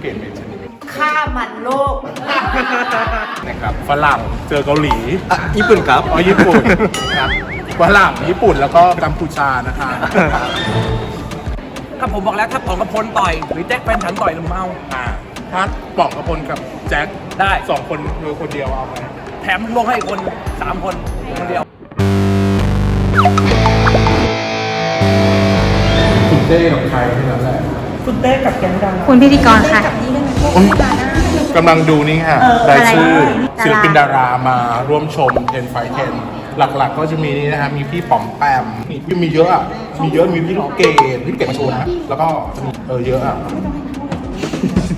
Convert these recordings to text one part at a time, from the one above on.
เกตเมนชนิดฆ่ามันโลก นะครับฝรั่งเจอเกาหลีอะญี่ปุ่นครับ อ๋อญี่ปุ่นครับฝรั่งญี่ปุ่นแล้วก็กัมพูชานะคะถ้าผมบอกแล้วถ้าผมกับพลต่อย หรือแจ็คแฟนฉันต่อยหรือเมา อ่าถ้าป๋องกระพลกับแจ็คได้ สองคนโดยคนเดียวเอาไหมแถมลงให้อีกคนสามคนคนเดียวคุณเต้กับใครที่นั่นแหละ คุณเต้กับแกงดังคุณพิธีกรค่ะ กำลังดูนี่ค่ะรายชื่ออะไรศิลปินดารามาร่วมชมเทนไฟเทนหลักๆ ก็จะมีนี่นะฮะมีพี่ป๋อมแปมมีพี่มีเยอะอะมีเยอะมีพี่ลูกเกดพี่เกดมาโชว์นะแล้วก็จะมีเออเยอะอะ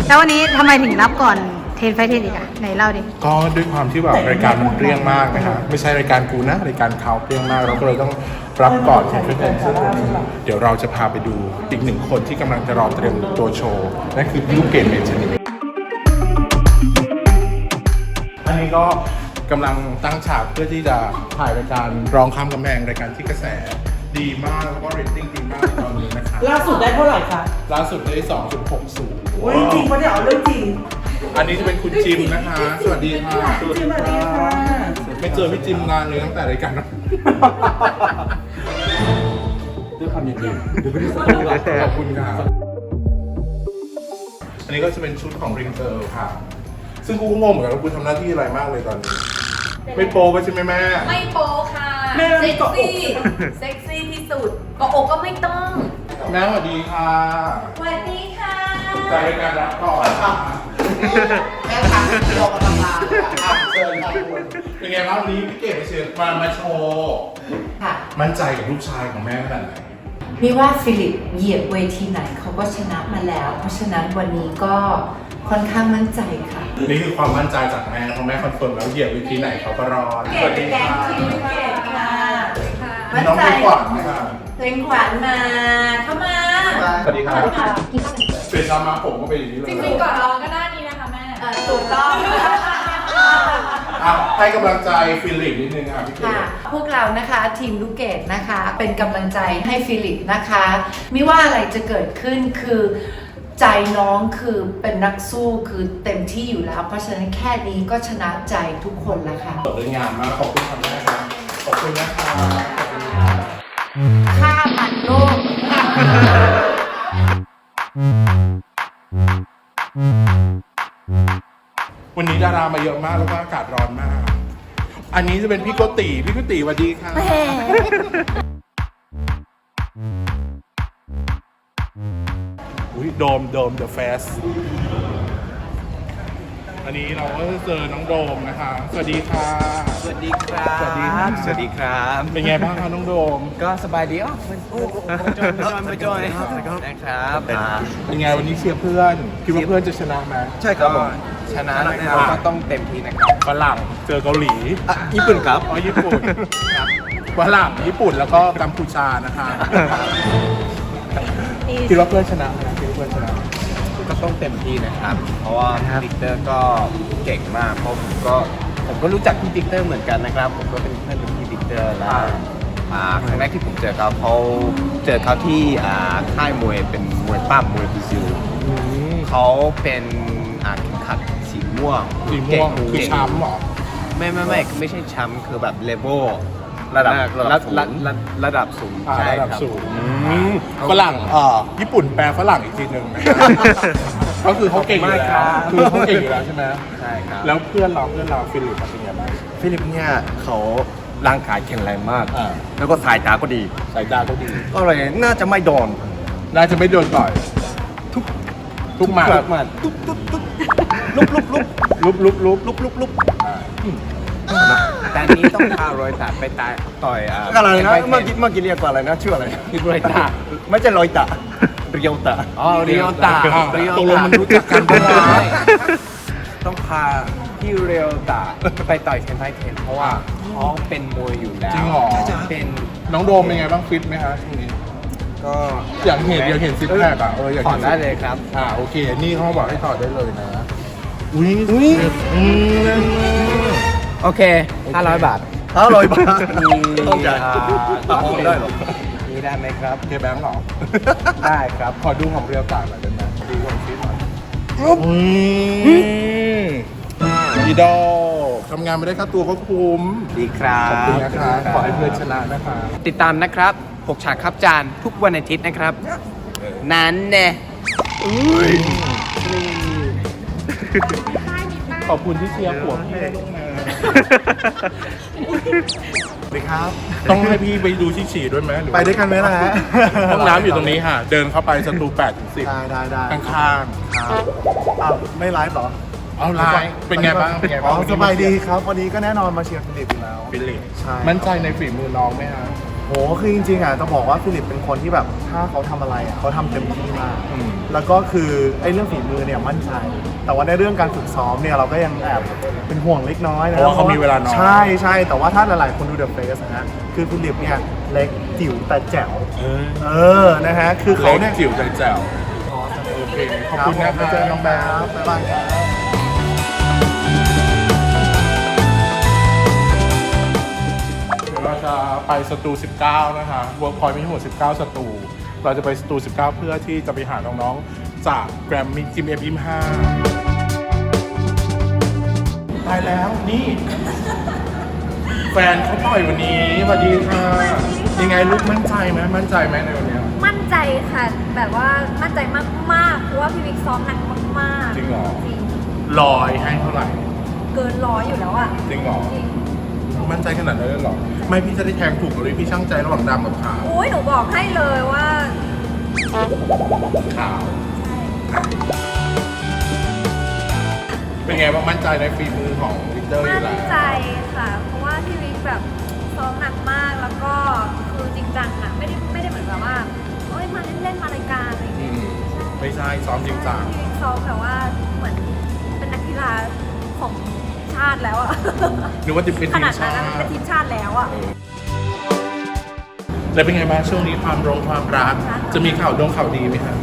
แล้ววันนี้ทำไมถึงรับก่อนเทนไฟเทนอีกอะไหนเล่าดิ ก็ด้วยความที่แบบรายการมันเปรี้ยงมากนะฮะไม่ใช่รายการกูนะรายการเขาเปรี้ยงมากเราก็เลยต้อง รับก่อนเทนไฟเทนซึ่งเดี๋ยวเราจะพาไปดูอีกหนึ่งคนที่กำลังจะรอเตรียมตัวโชว์ นั่นคือพี่ลูกเกดเมนชนิดอันนี้ก็กำลังตั้งฉากเพื่อที่จะถ่ายรายการร้องข้ามกำแพงรายการที่กระแสดีมากแล้วก็เรตติ้งดีมากในตอนนี้นะครับล่าสุดได้เท่าไหร่คะ ล่าสุดได้ 2.60โอ้ยจริงปะเนี่ยเอาเรื่องจริง อันนี้จะเป็นคุณจิมนะคะ สวัสดีค่ะจริงปะเนี่ยค่ะ ไม่เจอพี่จิมนานเลยตั้งแต่รายการนั้นด้วยความยินดีขอบคุณครับอันนี้ก็จะเป็นชุดของริงเกิร์ลค่ะ ซึ่งกูก็งงเหมือนกันว่ากูทำหน้าที่อะไรมากเลยตอนนี้ ไม่โปไปใช่ไหมแม่ ไม่โป๊ค่ะแม่เซ็กเกาะอก ซี่เซ็กซี่ที่สุดเกาะอกก็ไม่ต้องแม่สวัสดีค่ะสวัสดีค่ะจากรายการรับก่อน แม่ทำที่เรากำลังมาเชิญครับคุณเป็นไงบ้างวันนี้พี่เก๋มาเชิญมามาโชว์ค่ะมั่นใจกับลูกชายของแม่ขนาดไหนมีว่าฟิลิปเหยียบเวทีไหนเขาก็ชนะมาแล้ว เพราะฉะนั้นวันนี้ก็ค่อนข้างมั่นใจค่ะ นี่คือความมั่นใจจากแม่เพราะแม่คอนเฟิร์มแล้วเหยียบวิธีไหนเขาก็รอดสวัสดีค่ะเกดค่ะมีน้องไม่ขวัญนะคะเพลงขวัญมาเข้ามาสวัสดีครับเปลี่ยนชามาผมก็เป็นอย่างนี้เลย จริงๆก่อนร้องก็น่าดีนะคะแม่ เอ่อถูกต้อง อะให้กำลังใจฟิลิปนิดนึงค่ะพี่เก๋ค่ะพวกเรานะคะทีมลูกเกดนะคะเป็นกำลังใจให้ฟิลิปนะคะ ไม่ว่าอะไรจะเกิดขึ้นคือ ใจน้องคือเป็นนักสู้คือเต็มที่อยู่แล้ว เพราะฉะนั้นแค่นี้ก็ชนะใจทุกคนแล้วค่ะเปิดเรื่องงานมากขอบคุณค่ะแม่ครับขอบคุณนะคะขอบคุณค่ะฆ่ามันโลก ดารามาเยอะมากแล้วก็อากาศร้อนมาก อันนี้จะเป็นพี่โกติพี่โกติสวัสดีค่ะ อุ้ยโดมโดมเดอะแฟสอันนี้เราก็จะเจอน้องโดมนะคะ สวัสดีค่ะ สวัสดีครับ สวัสดีครับ สวัสดีครับ เป็นไงบ้างคะน้องโดม ก็สบายดีอ๋อโอ้โหมาจอยมาจอยมาจอยนะครับอ่าเป็นไงวันนี้เชียร์เพื่อน คิดว่าเพื่อนจะชนะไหมใช่ครับผม ชนะเราก็ต้องเต็มที่นะครับฝรั่งเจอเกาหลีอะญี่ปุ่นครับอ๋อญี่ปุ่นครับฝรั่งญี่ปุ่นแล้วก็กัมพูชานะคะคิดว่าเพื่อนชนะไหมคิดว่าเพื่อนชนะ ก็ต้องเต็มที่นะครับ เพราะว่าพิกเตอร์ก็เก่งมากเพราะผมก็ผมก็รู้จักพี่พิกเตอร์เหมือนกันนะครับ ผมก็เป็นเพื่อนกับพี่พิกเตอร์แล้วอ่าครั้งแรกที่ผมเจอเขาเขาเจอเขาที่อ่าค่ายมวยเป็นมวยปั้มมวยบราซิลเขาเป็นอ่าเข็มขัดสี ม่วงสีม่วงเก่คือช้ำเหรอ ไม่ไม่ไม่ไม่ใช่ช้ำคือแบบเลเวลระดับระดับระดับระดับสูงอ่าใช่ระดับครับ สูงฝรั่งเอ่อญี่ปุ่นแปลฝรั่งอีกทีหนึ่งนะก็คือเขาเก่งอยู่แล้วคือเขาเก่งอยู่แล้วใช่ไหมใช่ครับ แล้วเพื่อนเราเพื่อนเราฟิลิปเป็นไงบ้างฟิลิปเนี่ยเขาร่างกายแข็งแรงมาก อ่าแล้วก็สายตาก็ดี สายตาก็ดี ก็เลยน่าจะไม่โดนน่าจะไม่โดนต่อย ทุกทุกหมัดแบบมันตุ๊บตุ๊บตุ๊บ ลุบลุบลุบลุบลุบลุบลุบลุบลุบอ่าแต่อันนี้ต้องพารอยตาไปตายต่อยอ่าอะไรนะไปเมื่อกี้เมื่อกี้เรียกว่าอะไรนะชื่ออะไรรอยตาไม่ใช่รอยตะเรียวตะอ๋อเรียวตาอ่าเรียวตกลงตามันรู้จักกันปะวะต้องพาพี่เรียวตาไปต่อยเทนไทเทนเพราะว่าเขาเป็นมวยอยู่แล้วจริงเหรอเป็นน้องโดมเป็นไงบ้างฟิตไหมฮะช่วงนี้ก็อยากเห็นอยากเห็นซิกแพคอะเอออยากถอเห็ดนได้เลยครับอ่าโอเค นี่เขาบอกให้ถอดได้เลยนะ อุ้ยอุ้ยอืมโอเค 500 บาท ห้าร้อยบาทมีต้องจ่ายอ่าต่อรองได้เหรอมีได้ไหมครับ เคแบงค์เหรอ ได้ครับ ขอดูของเรียวกาดหน่อยได้ไหมดูความฟิตหน่อยอืมอีดอลทำงานไม่ได้ค่าตัวก็คุ้มดีครัขอบคุณนะคะขอให้เพื่อนชนะนะคะ ติดตามนะครับ6ฉากครับจานทุกวันอาทิตย์นะครับ นั้นแน่ ขอบคุณที่เชียร์ผัวพี่ด้วยลูกนะสวัสดีครับ ต้องให้พี่ไปดูชิฉีด้วยไหมหรือไปด้วยกันไหมล่ะฮะห้องน้ำอยู่ตรงนี้ค่ะ เดินเข้าไปสตู8ถึง10ได้ได้ได้ข้างครับอ้าวไม่ไลฟ์เหรอๆเอาไลน์เป็นไงบ้างเป็นไงอ๋บ้างอสบายดีครับ วันนี้ก็แน่นอนมาเชียร์ฟิลิปอยู่แล้วฟิลิปใช่มั่นใจในฝีมือน้องไหมฮะโหคือจริงๆอะต้องบอกว่าฟิลิปเป็นคนที่แบบถ้าเขาทำอะไรอะเขาทำเต็มที่มากอืมแล้วก็คือไอ้เรื่องฝีมือเนี่ยมั่นใจ แต่ว่าในเรื่องการฝึกซ้อมเนี่ยเราก็ยังแอบเป็นห่วงเล็กน้อยนะเพราะว่าเขามีเวลาน้อย ใช่ใช่แต่ว่าถ้าหลายๆคนดูเดอะเฟสนะฮะคือฟิลิปเนี่ยเล็กจิ๋วแต่แจ๋วเออเออนะฮะคือเขาเขาเนี่เนี่ยยจิ๋วใจแจ๋วโอเคขอบคุณนะไปคะเจอน้องแบงค์บ๊ายบายครับ เดี๋ยวเราจะไปสตู 19 นะคะเวิร์กพอยต์มีทั้งหมด 19 สตู เราจะไปสตู 19 เพื่อที่จะไปหาน้องๆ จากแกรมมี่จิมเอฟยิมห้าตายแล้วนี่ แฟนเขาปล่อยวันนี้สวัสดีค่ะ ยังไงลูกมั่นใจไหมมั่นใจไหมในวันเนี้ยมั่นใจค่ะ แบบว่ามั่นใจมากๆเพราะว่าพี่วิกซ้อมหนักมากๆจริงเหรอจริงลอยให้เท่าไหร่ เกินร้อยอยู่แล้วอะจริงเหรอจริงมั่นใจขนาดนั้นเลยเหรอ ไม่พี่จะได้แทงถูกเลยพี่ช่างใจระหว่างดำกับขาวอุ้ยหนูบอกให้เลยว่าขาว เป็นไงบ้างมั่นใจในฝีมือของวิกเตอร์อมั่ยู่นแล้วใจค่ะ เพราะว่าพี่วิกแบบซ้อมหนักมากแล้วก็คือจริงจังอะไม่ได้ไม่ได้เหมือนแบบว่าเอ้ยมาเล่นเล่นๆมารายการอะไรอย่างอืเงี้ยมไม่ใช่ซ้อมจริงจังพี่วิกซ้อมแบบว่าเหมือนเป็นนักกีฬาของชาติแล้วอะนึกว่าจะเป็นขทีมนาดนั้ชานนะติเป็นทีมชาติแล้วอะแล้วเป็นไงบ้างช่วงนี้ความรงความรัก จะมีข่าวดงข่าวดีไหมครับ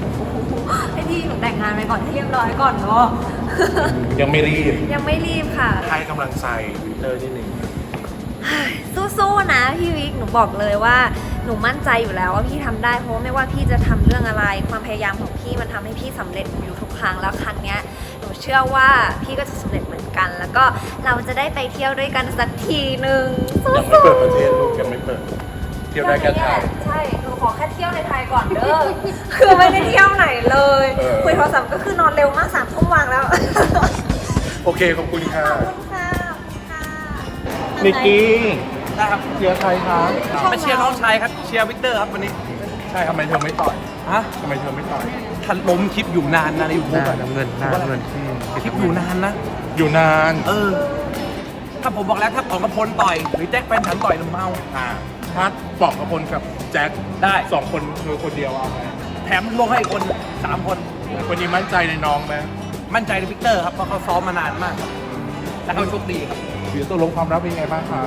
านไปก่อนให้เรียบร้อยก่อนเนาะ ยังไม่รีบ ยังไม่รีบค่ะ ให้กำลังใจวิกเตอร์นิดนึงสู้ๆนะพี่วิกหนูบอกเลยว่าหนูมั่นใจอยู่แล้วว่าพี่ทำได้เพราะว่าไม่ว่าพี่จะทำเรื่องอะไร ความพยายามของพี่มันทำให้พี่สำเร็จอยู่ทุกครั้งแล้วครั้งเนี้ยหนูเชื่อว่าพี่ก็จะสำเร็จเหมือนกัน แล้วก็เราจะได้ไปเที่ยวด้วยกันสักทีหนึ่งสู้ยังๆไม่เปิดประเทศลูกยังไม่เปิด เที่ยวได้แค่ไทย ใช่หนูขอแค่เที่ยวในไทยก่อนเด้อ คือไม่ได้เที่ยวไหนเลย เออ คุยโทรศัพท์ก็คือนอนเร็วมากสามทุ่มวางแล้ว โอเค ขอบคุณค่ะขอบคุณค่ะขอบคุณค่ะนิกกี้ได้ครับเชียร์ใครครับมาเชียร์น้องชายครับ เชียร์วิกเตอร์ครับวันนี้ ใช่ทำไมเธอไม่ต่อยฮะทำไมเธอไม่ต่อย ทันล้มคลิปอยู่นานนะในยูทูบน้ำเงินน้ำเงินที่คลิปอยู่นานนะ อยู่นาน เออ ถ้าผมบอกแล้วถ้าป๋องกระพลต่อย หรือแจ็คเป็นฉันต่อยหรือเมา อ่า พัดปอกกับพลกับแจ็คได้ สองคนเธอคนเดียวเอาไหมแถมลงให้อีกคนสามคนวันนี้มั่นใจในน้องไหมมั่นใจในวิกเตอร์ครับเพราะเขาซ้อมมานานมากครับและเขาโชคดีครับเดี๋ยวตกลงความรักเป็นไงบ้างคะ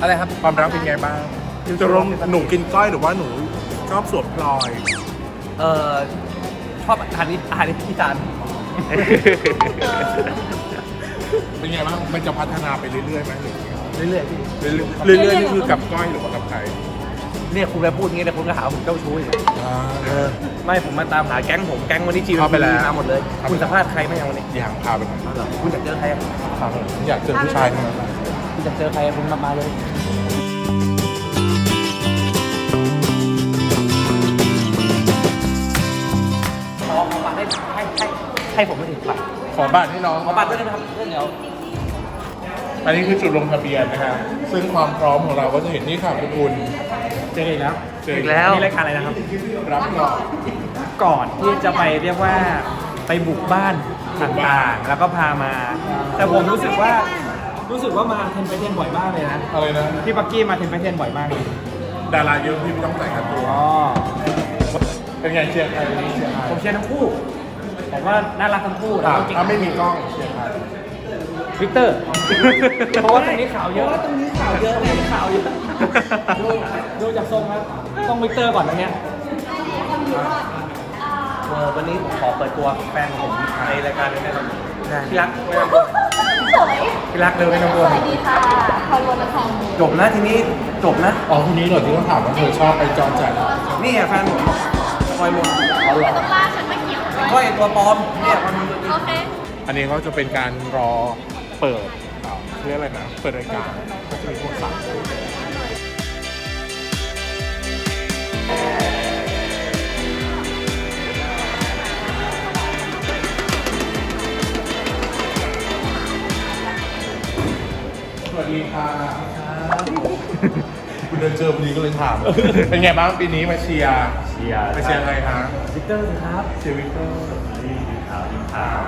อะไรครับ ความรักเป็นไงบ้างตกลงหนูกินก้อยหรือว่าหนูชอบสวมพลอย เออชอบอาหารนี้อาหารนี้ที่จานเป็นไงบ้างมันจะพัฒนาไปเรื่อยๆไหมหรือ เรื่อยๆพี่เรื่อยๆเรื่อยๆนี่คือกับก้อยหรือว่ากับใครเนี่ยคุณไปพูดอย่างงี้แต่คุณก็หาว่าผมเจ้าชู้อีกเออไม่ผมมาตามหาแก๊งผมแก๊งวันนี้จีเข้าไปแล้ว มาหมดเลยเข้าไปคุณสัมภาษณ์ใครไหมยังวันนี้อย่างพาไปหน่อยคุณอยากเจอใครอะพาไปหน่อยอยากเจอผู้ชายทั้งนั้นคุณอยากเจอใครอะคุณมามาเลย ขอขอบัตรให้ให้ให้ให้ผมไม่ถึงบัตรขอบัตรให้น้องขอบัตรด้วยนะครับเรื่องเดี๋ยว อันนี้คือจุดลงทะเบียนนะฮะซึ่งความพร้อมของเราก็จะเห็นนี่ค่ะคุณคุณเจออีกแล้วเจออีกแล้ว นี่รายการอะไรนะครับ รับรองก่อนที่จะไปเรียกว่าไปบุกบ้านต่างๆแล้วก็พามา แต่ผมรู้สึกว่ารู้สึกว่ามาเทนไปเทนบ่อยมากเลยนะอะไรนะพี่ปักกี้มาเทนไปเทนบ่อยมากเลยดาราเยอะที่ไม่ต้องแต่งกันตัวอ๋อเป็นไงเชียร์ใครวันนี้เชียร์ใครผมเชียร์ทั้งคู่ผมว่าน่ารักทั้งคู่แล้วอะก็เก่งถ้าไม่มีกล้องเชียร์ใคร วิกเตอร์ เพราะว่าตรงนี้ข่าวเยอะตรงนี้ข่าวเยอะเลยข่าวเยอะดูดูจากทรงแล้วต้องวิกเตอร์ก่อนนะเนี่ยเออวันนี้ขอเปิดตัวแฟนผมในรายการเลยนะครับพี่รักพี่รักเลยไม่ต้องกลัวจบนะทีนี้จบนะอ๋อคนนี้เหรอที่เขาถามว่าเธอชอบไปจอจัดนี่อะแฟนผมคอยมนเขาเหรอก้อยตัวปลอมเนี่ยมันตัวจริงโอเคอันนี้ก็จะเป็นการรอ เปิดเอ่อเรียกอะไรนะ เปิดรายการก็จะมีพวกสามสวัสดีครับคุณเดินเจอพอดีก็เลยถาม เป็นไงบ้างปีนี้มาเชียร์เชียร์มาเชียร์อะไรฮะวิกเตอร์ครับเชียร์วิกเตอร์ดีข่าวดีข่าว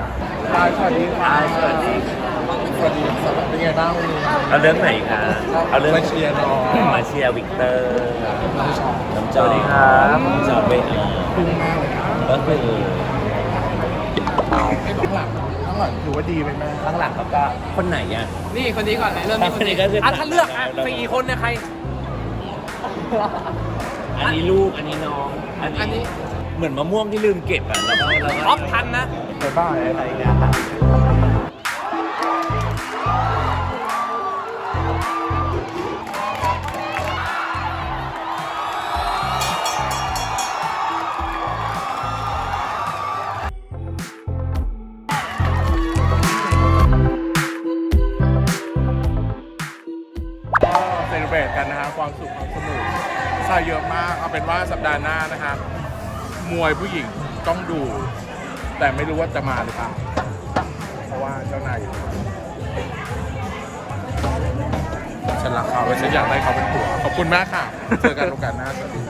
ใช่สวัสดีครับสวัสดีส วัสดีเป็นไงบ้างวันนี้เอาเรื่องไหนคะเอาเรื่องมาเชียร์น้องมาเชียร์วิกเตอร์น้องชอบน้ำจอสวัสดีครับจอเบเออร์พุ่งมากเลยครับก็คือไอ้ข้างหลังข้างหลังถือว่าดีไหมแม่ข้างหลังเขาก็คนไหนอะนี่คนนี้ก่อนเลยเริ่มคนนี้ก็คืออะถ้าเลือกอะสี่คนเนี่ยใคร อันนี้ลูกอันนี้น้อง อันอันนี้นี้เหมือนมะม่วงที่ลืมเก็บอะแล้วก็แล้วก็ท็อปทันนะไปบ้านอะไรกัน ความสุขความสนุกใช่เยอะมากเอาเป็นว่าสัปดาห์หน้านะครับมวยผู้หญิงต้องดู แต่ไม่รู้ว่าจะมาหรือเปล่าเพราะว่าเจ้านายอยู่ฉันรักเขาและฉันอยากได้เขาเป็นผัวขอบคุณมากค่ะเจอกันโอกาสหน้าสวัสดี